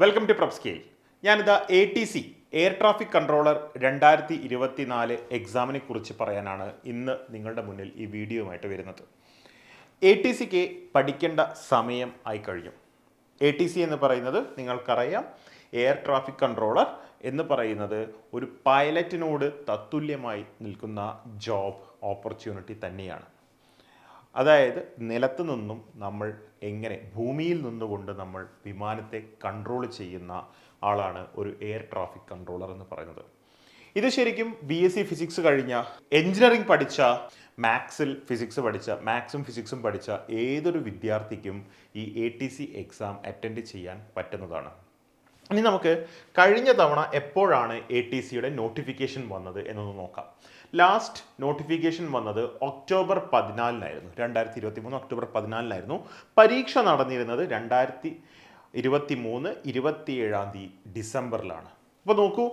Welcome to prep scale ഞാനിതാ A T C air traffic controller രണ്ടായിരത്തി ഇരുപത്തി നാല് എക്സാമിനെ കുറിച്ച് പറയാനാണ് ഇന്ന് നിങ്ങളുടെ മുന്നിൽ ഈ വീഡിയോയുമായിട്ട് വരുന്നത്. എ ടി സിക്ക് പഠിക്കേണ്ട സമയം ആയി കഴിഞ്ഞു. എ ടി സി എന്ന് പറയുന്നത് നിങ്ങൾക്കറിയാം എയർ ട്രാഫിക് കൺട്രോളർ എന്ന് പറയുന്നത് ഒരു പൈലറ്റിനോട് തത്തുല്യമായി നിൽക്കുന്ന ജോബ് ഓപ്പർച്യൂണിറ്റി തന്നെയാണ്. അതായത് നിലത്ത് നിന്നും നമ്മൾ എങ്ങനെ ഭൂമിയിൽ നിന്നുകൊണ്ട് നമ്മൾ വിമാനത്തെ കൺട്രോൾ ചെയ്യുന്ന ആളാണ് ഒരു എയർ ട്രാഫിക് കൺട്രോളർ എന്ന് പറയുന്നത്. ഇത് ശരിക്കും ബി എസ് സി ഫിസിക്സ് കഴിഞ്ഞ എഞ്ചിനീയറിംഗ് പഠിച്ച മാത്സിൽ ഫിസിക്സ് പഠിച്ച മാത്സും ഫിസിക്സും പഠിച്ച ഏതൊരു വിദ്യാർത്ഥിക്കും ഈ A T C exam attend ചെയ്യാൻ പറ്റുന്നതാണ്. ഇനി നമുക്ക് കഴിഞ്ഞ തവണ എപ്പോഴാണ് എ ടി സിയുടെ നോട്ടിഫിക്കേഷൻ വന്നത് എന്നൊന്ന് നോക്കാം. ലാസ്റ്റ് നോട്ടിഫിക്കേഷൻ വന്നത് ഒക്ടോബർ പതിനാലിനായിരുന്നു. രണ്ടായിരത്തി ഇരുപത്തി മൂന്ന് ഒക്ടോബർ പതിനാലിനായിരുന്നു. പരീക്ഷ നടന്നിരുന്നത് രണ്ടായിരത്തി ഇരുപത്തി മൂന്ന് ഇരുപത്തിയേഴാം തീയതി ഡിസംബറിലാണ്. അപ്പോൾ നോക്കൂ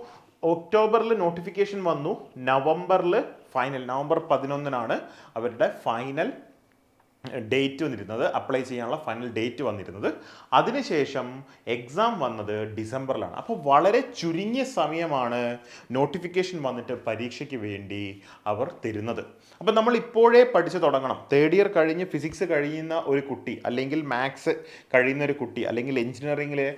ഒക്ടോബറിൽ നോട്ടിഫിക്കേഷൻ വന്നു നവംബറിൽ ഫൈനൽ നവംബർ പതിനൊന്നിനാണ് അവരുടെ ഫൈനൽ ഡേറ്റ് വന്നിരുന്നത് അപ്ലൈ ചെയ്യാനുള്ള ഫൈനൽ ഡേറ്റ് വന്നിരുന്നത്. അതിനുശേഷം എക്സാം വന്നത് ഡിസംബറിലാണ്. അപ്പോൾ വളരെ ചുരുങ്ങിയ സമയമാണ് നോട്ടിഫിക്കേഷൻ വന്നിട്ട് പരീക്ഷയ്ക്ക് വേണ്ടി അവർ തരുന്നത്. അപ്പോൾ നമ്മൾ ഇപ്പോഴേ പഠിച്ചു തുടങ്ങണം. തേർഡ് ഇയർ കഴിഞ്ഞ് ഫിസിക്സ് കഴിയുന്ന ഒരു കുട്ടി അല്ലെങ്കിൽ മാത്സ് കഴിയുന്ന ഒരു കുട്ടി അല്ലെങ്കിൽ എഞ്ചിനീയറിംഗിലെ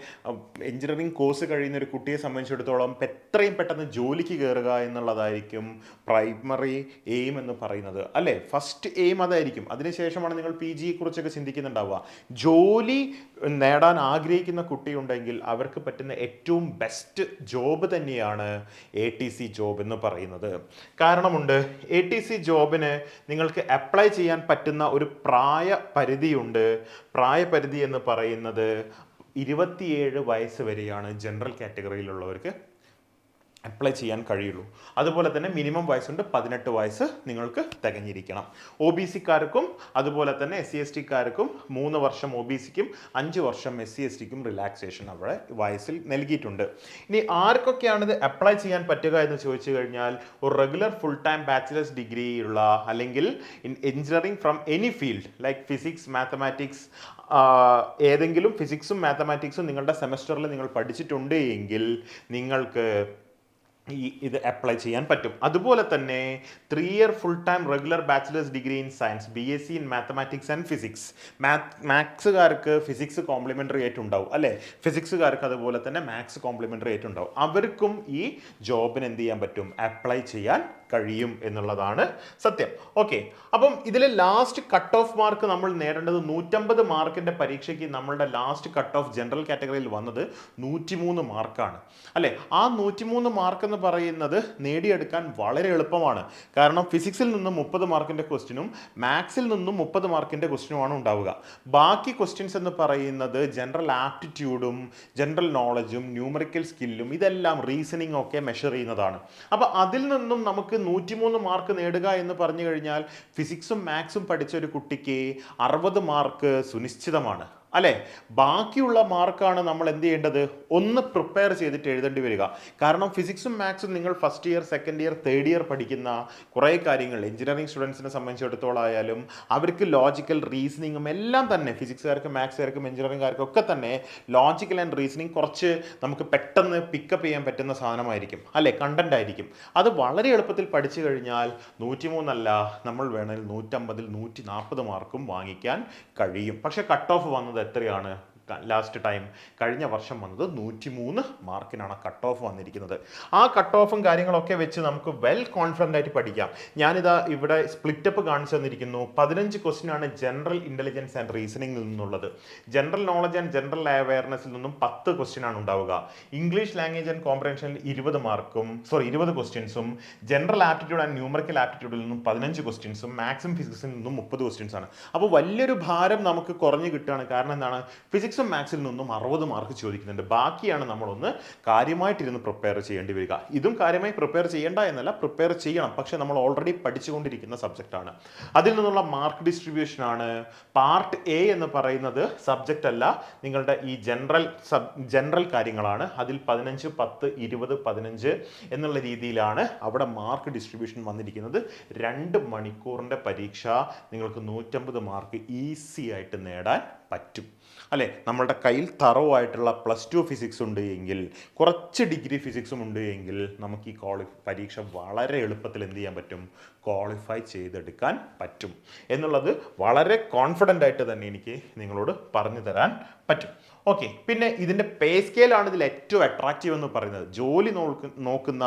എഞ്ചിനീയറിംഗ് കോഴ്സ് കഴിയുന്ന ഒരു കുട്ടിയെ സംബന്ധിച്ചിടത്തോളം എത്രയും പെട്ടെന്ന് ജോലിക്ക് കയറുക എന്നുള്ളതായിരിക്കും പ്രൈമറി എയിം എന്ന് പറയുന്നത്. അല്ലേ? ഫസ്റ്റ് എയിം അതായിരിക്കും. അതിനുശേഷമാണ് നിങ്ങൾ പി ജിയെ കുറിച്ചൊക്കെ ചിന്തിക്കുന്നുണ്ടാവുക. ജോലി നേടാൻ ആഗ്രഹിക്കുന്ന കുട്ടിയുണ്ടെങ്കിൽ അവർക്ക് പറ്റുന്ന ഏറ്റവും ബെസ്റ്റ് ജോബ് തന്നെയാണ് എ ടി സി ജോബ് എന്ന് പറയുന്നത്. കാരണമുണ്ട് എ ടി സി ജോബിന് നിങ്ങൾക്ക് അപ്ലൈ ചെയ്യാൻ പറ്റുന്ന ഒരു പ്രായ പരിധിയുണ്ട്. പ്രായപരിധി എന്ന് പറയുന്നത് ഇരുപത്തിയേഴ് വയസ്സ് വരെയാണ് ജനറൽ കാറ്റഗറിയിലുള്ളവർക്ക് അപ്ലൈ ചെയ്യാൻ കഴിയുള്ളൂ. അതുപോലെ തന്നെ മിനിമം വയസ്സുണ്ട് പതിനെട്ട് വയസ്സ് നിങ്ങൾക്ക് തികഞ്ഞിരിക്കണം. ഒ ബി സിക്കാർക്കും അതുപോലെ തന്നെ എസ് സി എസ് ടിക്കാർക്കും മൂന്ന് വർഷം ഒ ബി സിക്കും അഞ്ച് വർഷം എസ് സി എസ് ടിക്കും റിലാക്സേഷൻ അവിടെ വയസ്സിൽ നൽകിയിട്ടുണ്ട്. ഇനി ആർക്കൊക്കെയാണ് ഇത് അപ്ലൈ ചെയ്യാൻ പറ്റുക എന്ന് ചോദിച്ചു കഴിഞ്ഞാൽ ഒരു regular full time bachelors degree ഉള്ള അല്ലെങ്കിൽ in engineering from any field like physics mathematics ഏതെങ്കിലും ഫിസിക്സും മാത്തമാറ്റിക്സും നിങ്ങളുടെ സെമസ്റ്ററിൽ നിങ്ങൾ പഠിച്ചിട്ടുണ്ട് എങ്കിൽ നിങ്ങൾക്ക് ഈ ഇത് അപ്ലൈ ചെയ്യാൻ പറ്റും. അതുപോലെ തന്നെ three year full time regular bachelors degree in science B S C in mathematics and physics math മാത്സുകാർക്ക് physics complementary ആയിട്ട് ഉണ്ടാവും അല്ലേ? ഫിസിക്സുകാർക്ക് അതുപോലെ തന്നെ മാത്സ് കോംപ്ലിമെന്ററി ആയിട്ട് ഉണ്ടാവും. അവർക്കും ഈ ജോബിന് എന്ത് ചെയ്യാൻ പറ്റും? അപ്ലൈ ചെയ്യാൻ കഴിയും എന്നുള്ളതാണ് സത്യം. ഓക്കെ അപ്പം ഇതിൽ ലാസ്റ്റ് കട്ട് ഓഫ് മാർക്ക് നമ്മൾ നേടേണ്ടത് നൂറ്റമ്പത് മാർക്കിന്റെ പരീക്ഷയ്ക്ക് നമ്മളുടെ ലാസ്റ്റ് കട്ട് ഓഫ് ജനറൽ കാറ്റഗറിയിൽ വന്നത് നൂറ്റിമൂന്ന് മാർക്കാണ്. അല്ലേ? ആ നൂറ്റിമൂന്ന് മാർക്ക് എന്ന് പറയുന്നത് നേടിയെടുക്കാൻ വളരെ എളുപ്പമാണ്. കാരണം ഫിസിക്സിൽ നിന്നും മുപ്പത് മാർക്കിന്റെ ക്വസ്റ്റിനും മാത്സിൽ നിന്നും മുപ്പത് മാർക്കിന്റെ ക്വസ്റ്റിനുമാണ് ഉണ്ടാവുക. ബാക്കി ക്വസ്റ്റ്യൻസ് എന്ന് പറയുന്നത് ജനറൽ ആപ്റ്റിറ്റ്യൂഡും ജനറൽ നോളജും ന്യൂമറിക്കൽ സ്കില്ലും ഇതെല്ലാം റീസണിങ് ഒക്കെ മെഷർ ചെയ്യുന്നതാണ്. അപ്പോൾ അതിൽ നിന്നും നമുക്ക് നൂറ്റിമൂന്ന് മാർക്ക് നേടുക എന്ന് പറഞ്ഞു കഴിഞ്ഞാൽ ഫിസിക്സും മാത്സും പഠിച്ച ഒരു കുട്ടിക്ക് അറുപത് മാർക്ക് സുനിശ്ചിതമാണ്. അല്ലേ? ബാക്കിയുള്ള മാർക്കാണ് നമ്മൾ എന്ത് ചെയ്യേണ്ടത്? ഒന്ന് പ്രിപ്പയർ ചെയ്തിട്ട് എഴുതേണ്ടി വരിക. കാരണം ഫിസിക്സും മാത്സും നിങ്ങൾ first year second year third year പഠിക്കുന്ന കുറേ കാര്യങ്ങൾ എഞ്ചിനീയറിംഗ് സ്റ്റുഡൻസിനെ സംബന്ധിച്ചിടത്തോളം ആയാലും അവർക്ക് ലോജിക്കൽ റീസണിങ്ങും എല്ലാം തന്നെ ഫിസിക്സുകാർക്കും മാത്സുകാർക്കും എഞ്ചിനീയറിംഗുകാർക്കും ഒക്കെ തന്നെ ലോജിക്കൽ ആൻഡ് റീസണിങ് കുറച്ച് നമുക്ക് പെട്ടെന്ന് പിക്കപ്പ് ചെയ്യാൻ പറ്റുന്ന സാധനമായിരിക്കും. അല്ലേ? കണ്ടന്റ് ആയിരിക്കും. അത് വളരെ എളുപ്പത്തിൽ പഠിച്ചു കഴിഞ്ഞാൽ നൂറ്റിമൂന്നല്ല നമ്മൾ വേണമെങ്കിൽ നൂറ്റമ്പതിൽ നൂറ്റി നാൽപ്പത് മാർക്കും വാങ്ങിക്കാൻ കഴിയും. പക്ഷേ കട്ട് ഓഫ് വന്നത് എത്രയാണ്? ലാസ്റ്റ് ടൈം കഴിഞ്ഞ വർഷം വന്നത് നൂറ്റിമൂന്ന് മാർക്കിനാണ് കട്ട് ഓഫ് വന്നിരിക്കുന്നത്. ആ കട്ട് ഓഫും കാര്യങ്ങളൊക്കെ വെച്ച് നമുക്ക് വെൽ കോൺഫിഡന്റ് ആയിട്ട് പഠിക്കാം. ഞാനിതാ ഇവിടെ സ്പ്ലിറ്റപ്പ് കാണിച്ചു തന്നിരിക്കുന്നു. പതിനഞ്ച് ക്വസ്റ്റ്യൻ ആണ് ജനറൽ ഇന്റലിജൻസ് ആൻഡ് റീസണിംഗിൽ നിന്നുള്ളത്. ജനറൽ നോളജ് ആൻഡ് ജനറൽ അവയർനെസ്സിൽ നിന്നും പത്ത് ക്വസ്റ്റ്യൻ ആണ് ഉണ്ടാവുക. ഇംഗ്ലീഷ് ലാംഗ്വേജ് ആൻഡ് കോംപ്രഹൻഷനിൽ ഇരുപത് മാർക്കും സോറി ഇരുപത് ക്വസ്റ്റ്യൻസും ജനറൽ ആപ്റ്റിറ്റ്യൂഡ് ആൻഡ് ന്യൂമറിക്കൽ ആപ്റ്റിറ്റ്യൂഡിൽ നിന്നും പതിനഞ്ച് ക്വസ്റ്റ്യൻസും മാത്സും ഫിസിക്സിൽ നിന്നും മുപ്പത് ക്വസ്റ്റ്യൻസ് ആണ്. അപ്പോൾ വലിയൊരു ഭാരം നമുക്ക് കുറഞ്ഞു കിട്ടുകയാണ്. കാരണം എന്താണ്? ഫിസിക്സും മാത്സിൽ നിന്നും അറുപത് മാർക്ക് ചോദിക്കുന്നുണ്ട്. ബാക്കിയാണ് നമ്മളൊന്ന് കാര്യമായിട്ടിരുന്ന് പ്രിപ്പയർ ചെയ്യേണ്ടി വരിക. ഇതും കാര്യമായി പ്രിപ്പയർ ചെയ്യേണ്ട എന്നല്ല പ്രിപ്പയർ ചെയ്യണം. പക്ഷേ നമ്മൾ ഓൾറെഡി പഠിച്ചുകൊണ്ടിരിക്കുന്ന സബ്ജക്റ്റ് ആണ്. അതിൽ നിന്നുള്ള മാർക്ക് ഡിസ്ട്രിബ്യൂഷൻ ആണ്. പാർട്ട് എ എന്ന് പറയുന്നത് സബ്ജക്റ്റ് അല്ല. നിങ്ങളുടെ ഈ ജനറൽ സബ് ജനറൽ കാര്യങ്ങളാണ്. അതിൽ പതിനഞ്ച് പത്ത് ഇരുപത് പതിനഞ്ച് എന്നുള്ള രീതിയിലാണ് അവിടെ മാർക്ക് ഡിസ്ട്രിബ്യൂഷൻ വന്നിരിക്കുന്നത്. രണ്ട് മണിക്കൂറിന്റെ പരീക്ഷ നിങ്ങൾക്ക് നൂറ്റമ്പത് മാർക്ക് ഈസി ആയിട്ട് നേടാൻ പറ്റും. അല്ലേ? നമ്മളുടെ കയ്യിൽ തറവായിട്ടുള്ള പ്ലസ് ടു ഫിസിക്സ് ഉണ്ട് എങ്കിൽ കുറച്ച് ഡിഗ്രി ഫിസിക്സും ഉണ്ട് എങ്കിൽ നമുക്ക് ഈ ക്വാളി പരീക്ഷ വളരെ എളുപ്പത്തിൽ എന്ത് ചെയ്യാൻ പറ്റും? ക്വാളിഫൈ ചെയ്തെടുക്കാൻ പറ്റും. എന്നുള്ളത് വളരെ കോൺഫിഡന്റ് ആയിട്ട് തന്നെ എനിക്ക് നിങ്ങളോട് പറഞ്ഞു തരാൻ പറ്റും. ഓക്കെ പിന്നെ ഇതിന്റെ പേ സ്കെയിലാണ് ഇതിൽ ഏറ്റവും അട്രാക്റ്റീവ് എന്ന് പറയുന്നത്. ജോലി നോക്ക് നോക്കുന്ന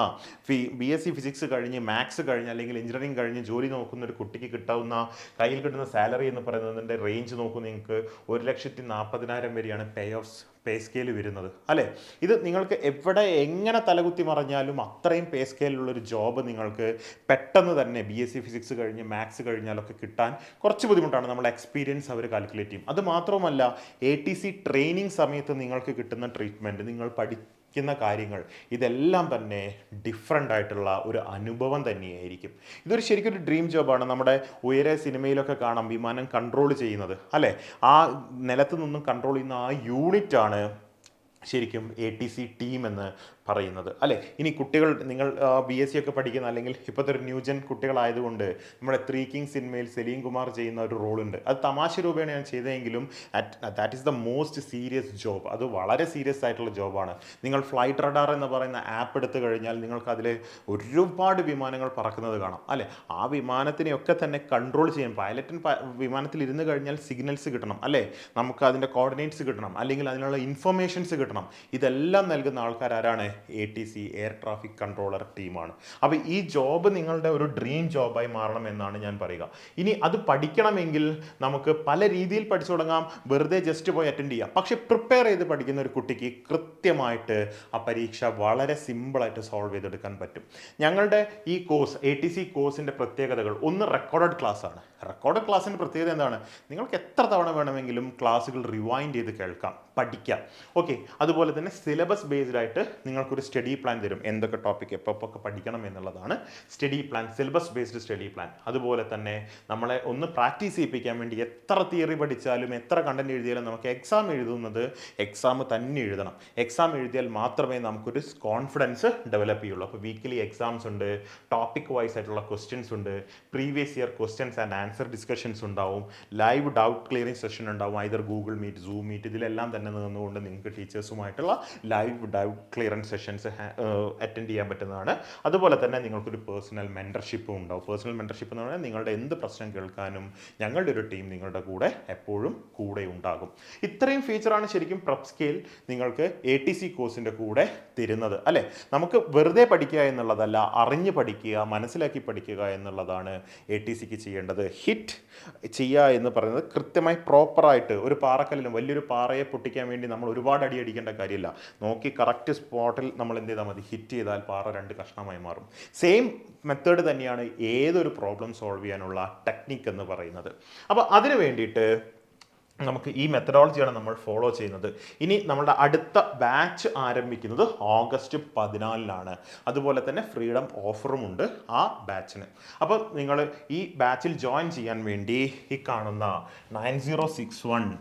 ഫി ബി എസ് സി ഫിസിക്സ് കഴിഞ്ഞ് മാത്സ് കഴിഞ്ഞ് അല്ലെങ്കിൽ എഞ്ചിനീയറിംഗ് കഴിഞ്ഞ് ജോലി നോക്കുന്ന ഒരു കുട്ടിക്ക് കിട്ടാവുന്ന കയ്യിൽ കിട്ടുന്ന സാലറി എന്ന് പറയുന്നതിന്റെ റേഞ്ച് നോക്കുന്ന നിങ്ങൾക്ക്. ഒരു ലക്ഷത്തി നാൽപ്പതിനായിരം വരെയാണ് പേ ഓഫ് പേ സ്കെയിൽ വരുന്നത്. അല്ലേ? ഇത് നിങ്ങൾക്ക് എവിടെ എങ്ങനെ തലകുത്തി മറിഞ്ഞാലും അത്രയും പേ സ്കെയിലുള്ളൊരു ജോബ് നിങ്ങൾക്ക് പെട്ടെന്ന് തന്നെ ബി എസ് സി ഫിസിക്സ് കഴിഞ്ഞ് മാത്സ് കഴിഞ്ഞാലൊക്കെ കിട്ടാൻ കുറച്ച് ബുദ്ധിമുട്ടാണ്. നമ്മൾ എക്സ്പീരിയൻസ് അവർ കാൽക്കുലേറ്റ് ചെയ്യും. അത് മാത്രവുമല്ല എ ടി സി ട്രെയിനിങ് സമയത്ത് നിങ്ങൾക്ക് കിട്ടുന്ന ട്രീറ്റ്മെന്റ് നിങ്ങൾ പഠിക്കുന്ന കാര്യങ്ങൾ ഇതെല്ലാം തന്നെ ഡിഫറെന്റ് ആയിട്ടുള്ള ഒരു അനുഭവം തന്നെയായിരിക്കും. ഇതൊരു ശരിക്കും ഒരു ഡ്രീം ജോബാണ് നമ്മുടെ ഉയരെ സിനിമയിലൊക്കെ കാണാം വിമാനം കൺട്രോൾ ചെയ്യുന്നത് അല്ലേ? ആ നിലത്ത് നിന്നും കൺട്രോൾ ചെയ്യുന്ന ആ യൂണിറ്റാണ് ശരിക്കും എ ടി സി ടീം എന്ന് പറയുന്നത്. അല്ലെ? ഇനി കുട്ടികൾ നിങ്ങൾ ബി എസ് സി ഒക്കെ പഠിക്കുന്ന അല്ലെങ്കിൽ ഇപ്പോഴത്തെ ഒരു ന്യൂജൻ കുട്ടികളായതുകൊണ്ട് നമ്മുടെ ത്രീ കിങ് സിനിമയിൽ സലീം കുമാർ ചെയ്യുന്ന ഒരു റോളുണ്ട് അത് തമാശ രൂപേണ ഞാൻ ചെയ്തതെങ്കിലും that is the most serious job അത് വളരെ സീരിയസ് ആയിട്ടുള്ള ജോബാണ് നിങ്ങൾ ഫ്ലൈറ്റ് റഡാർ എന്ന് പറയുന്ന ആപ്പ് എടുത്തു കഴിഞ്ഞാൽ നിങ്ങൾക്ക് അതിൽ ഒരുപാട് വിമാനങ്ങൾ പറക്കുന്നത് കാണാം. അല്ലെ? ആ വിമാനത്തിനെയൊക്കെ തന്നെ കൺട്രോൾ ചെയ്യാൻ പൈലറ്റിൻ വിമാനത്തിൽ ഇരുന്ന് കഴിഞ്ഞാൽ സിഗ്നൽസ് കിട്ടണം. അല്ലേ? നമുക്ക് അതിന്റെ കോർഡിനേറ്റ്സ് കിട്ടണം. അല്ലെങ്കിൽ അതിനുള്ള ഇൻഫർമേഷൻസ് കിട്ടണം. ഇതെല്ലാം നൽകുന്ന ആൾക്കാർ ആരാണ് A T C air traffic controller ടീമാണ് അപ്പോൾ ഈ ജോബ് നിങ്ങളുടെ ഒരു ഡ്രീം ജോബായി മാറണം എന്നാണ് ഞാൻ പറയുക. ഇനി അത് പഠിക്കണമെങ്കിൽ നമുക്ക് പല രീതിയിൽ പഠിച്ചു തുടങ്ങാം. വെറുതെ ജസ്റ്റ് പോയി അറ്റൻഡ് ചെയ്യാം. പക്ഷെ പ്രിപ്പയർ ചെയ്ത് പഠിക്കുന്ന ഒരു കുട്ടിക്ക് കൃത്യമായിട്ട് ആ പരീക്ഷ വളരെ സിമ്പിളായിട്ട് സോൾവ് ചെയ്തെടുക്കാൻ പറ്റും. ഞങ്ങളുടെ ഈ കോഴ്സ് എ ടി സി കോഴ്സിന്റെ പ്രത്യേകതകൾ. ഒന്ന് റെക്കോർഡഡ് ക്ലാസ് ആണ്. റെക്കോർഡഡ് ക്ലാസ്സിന്റെ പ്രത്യേകത എന്താണ്? നിങ്ങൾക്ക് എത്ര തവണ വേണമെങ്കിലും ക്ലാസ്സുകൾ റിവൈൻഡ് ചെയ്ത് കേൾക്കാം. പഠിക്കാം. ഓക്കെ അതുപോലെ തന്നെ സിലബസ് ബേസ്ഡ് ആയിട്ട് നിങ്ങൾക്കൊരു സ്റ്റഡി പ്ലാൻ തരും. എന്തൊക്കെ ടോപ്പിക് എപ്പോഴൊക്കെ പഠിക്കണം എന്നുള്ളതാണ് study plan syllabus based study plan അതുപോലെ തന്നെ നമ്മളെ ഒന്ന് പ്രാക്ടീസ് ചെയ്യിപ്പിക്കാൻ വേണ്ടി എത്ര തിയറി പഠിച്ചാലും എത്ര കണ്ടന്റ് എഴുതിയാലും നമുക്ക് എക്സാം എഴുതുന്നത് എക്സാം തന്നെ എഴുതണം. എക്സാം എഴുതിയാൽ മാത്രമേ നമുക്കൊരു കോൺഫിഡൻസ് ഡെവലപ്പ് ചെയ്യുള്ളൂ. അപ്പോൾ വീക്കിലി എക്സാംസ് ഉണ്ട് ടോപ്പിക് വൈസ് ആയിട്ടുള്ള ക്വസ്റ്റ്യൻസ് ഉണ്ട് previous year questions and answer discussions ഉണ്ടാവും ലൈവ് ഡൗട്ട് ക്ലിയറിംഗ് സെഷൻ ഉണ്ടാവും either Google Meet Zoom Meet ഇതിലെല്ലാം തന്നെ നിന്നുകൊണ്ട് നിങ്ങൾക്ക് ടീച്ചേഴ്സുമായിട്ടുള്ള live dive clearance sessions attend ചെയ്യാൻ പറ്റുന്നതാണ്. അതുപോലെ തന്നെ നിങ്ങൾക്കൊരു പേഴ്സണൽ മെന്റർഷിപ്പും ഉണ്ടാവും പേഴ്സണൽ മെന്റർഷിപ്പ് എന്ന് പറഞ്ഞാൽ നിങ്ങളുടെ എന്ത് പ്രശ്നം കേൾക്കാനും ഞങ്ങളുടെ ഒരു ടീം നിങ്ങളുടെ കൂടെ എപ്പോഴും കൂടെ ഉണ്ടാകും. ഇത്രയും ഫീച്ചറാണ് ശരിക്കും പ്രപ് സ്കെയിൽ നിങ്ങൾക്ക് എ ടി സി കോഴ്സിന്റെ കൂടെ തരുന്നത്. അല്ലേ? നമുക്ക് വെറുതെ പഠിക്കുക എന്നുള്ളതല്ല അറിഞ്ഞ് പഠിക്കുക മനസ്സിലാക്കി പഠിക്കുക എന്നുള്ളതാണ് എ ടി സിക്ക് ചെയ്യേണ്ടത്. ഹിറ്റ് ചെയ്യുക എന്ന് പറയുന്നത് കൃത്യമായി പ്രോപ്പറായിട്ട് ഒരു പാറക്കല്ലിനും വലിയൊരു പാറയെ പൊട്ടിക്കാൻ വേണ്ടി നമ്മൾ ഒരുപാട് അടി അടിക്കേണ്ട കാര്യമില്ല. നോക്കി കറക്റ്റ് സ്പോട്ടിൽ നമ്മൾ എന്ത് ചെയ്താൽ മതി. ഹിറ്റ് ചെയ്താൽ പാറ രണ്ട് കഷ്ണമായി മാറും. സെയിം മെത്തേഡ് തന്നെയാണ് ഏതൊരു പ്രോബ്ലം സോൾവ് ചെയ്യാനുള്ള ടെക്നിക്ക് എന്ന് പറയുന്നത്. അപ്പോൾ അതിന് വേണ്ടിയിട്ട് നമുക്ക് ഈ മെത്തഡോളജിയാണ് നമ്മൾ ഫോളോ ചെയ്യുന്നത്. ഇനി നമ്മുടെ അടുത്ത ബാച്ച് ആരംഭിക്കുന്നത് ഓഗസ്റ്റ് പതിനാലിനാണ്. അതുപോലെ തന്നെ ഫ്രീഡം ഓഫറും ഉണ്ട് ആ ബാച്ചിന് അപ്പോൾ നിങ്ങൾ ഈ ബാച്ചിൽ ജോയിൻ ചെയ്യാൻ വേണ്ടി ഈ കാണുന്ന nine zero six one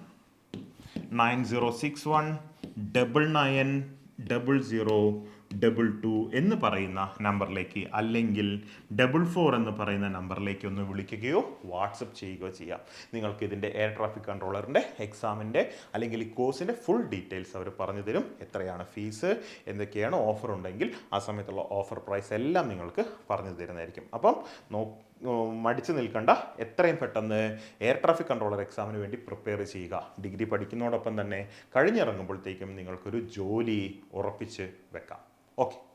nine zero six one double nine double zero double two എന്ന് പറയുന്ന നമ്പറിലേക്ക് അല്ലെങ്കിൽ ഡബിൾ ഫോർ എന്ന് പറയുന്ന നമ്പറിലേക്ക് ഒന്ന് വിളിക്കുകയോ വാട്സപ്പ് ചെയ്യുകയോ ചെയ്യാം നിങ്ങൾക്ക് ഇതിന്റെ എയർ ട്രാഫിക് കൺട്രോളറിന്റെ എക്സാമിന്റെ അല്ലെങ്കിൽ ഈ കോഴ്സിന്റെ ഫുൾ ഡീറ്റെയിൽസ് അവർ പറഞ്ഞു തരും എത്രയാണ് ഫീസ് എന്തൊക്കെയാണ് ഓഫർ ഉണ്ടെങ്കിൽ ആ സമയത്തുള്ള ഓഫർ പ്രൈസ് എല്ലാം നിങ്ങൾക്ക് പറഞ്ഞു തരുന്നതായിരിക്കും അപ്പം നോ മടിച്ചു നിൽക്കണ്ട. എത്രയും പെട്ടെന്ന് എയർ ട്രാഫിക് കൺട്രോളർ എക്സാമിന് വേണ്ടി പ്രിപ്പയർ ചെയ്യുക. ഡിഗ്രി പഠിക്കുന്നതോടൊപ്പം തന്നെ കഴിഞ്ഞിറങ്ങുമ്പോഴത്തേക്കും നിങ്ങൾക്കൊരു ജോലി ഉറപ്പിച്ച് വെക്കാം. ഓക്കെ